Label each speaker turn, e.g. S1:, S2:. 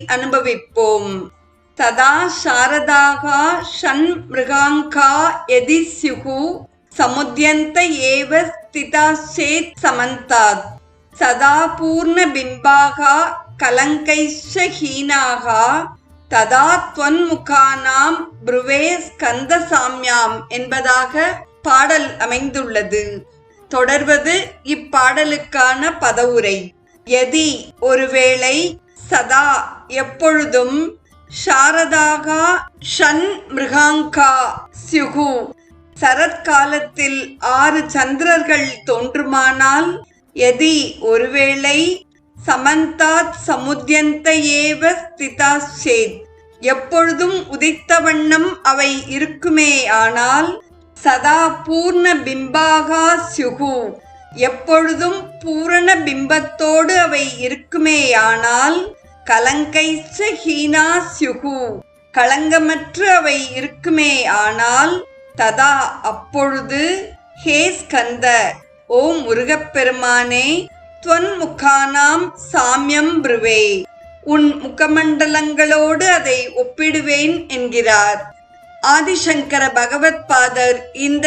S1: அனுபவிப்போம். ததா சாரதாகா ஷண் மிருகாங்கா எதி ஸ்யுகு சமுத்யந்த ஏவ ஸ்திதா சேத் சமந்தாத். சதா பூர்ண பிம்பாகா கலங்கைஷ ததா துவன்முகானாம் புருவே ஸ்கந்த சாமியாம் என்பதாக பாடல் அமைந்துள்ளது. தொடர்வது இப்பாடலுக்கான பதவுரை. எதி ஒருவேளை சதா எப்பொழுதும் சாரதாகா ஷன் மிருகாங்கா ஸ்யுகு சரத்காலத்தில் ஆறு சந்திரர்கள் தோன்றுமானால் எதி ஒருவேளை சமந்தாத் சமுத்யந்த ஏவ ஸ்திதா சேத் எப்பொழுதும் உதித்த வண்ணம் அவை இருக்குமே ஆனால் சதா பூர்ண பிம்பாகா சுகு. எப்பொழுதும் பூரண பிம்பத்தோடு அவை இருக்குமேயானால் கலங்கைச்ச ஹீனா களங்கமற்று அவை இருக்குமே ஆனால் ததா அப்பொழுது ஹே ஸ்கந்த ஓ முருகப்பெருமானே துவன் முகானாம் சாமியம் புருவே. உன் முகமண்டலங்களோடு அதை ஒப்பிடுவேன் என்கிறார். ஆதிசங்கர பகவத் பாதர் இந்த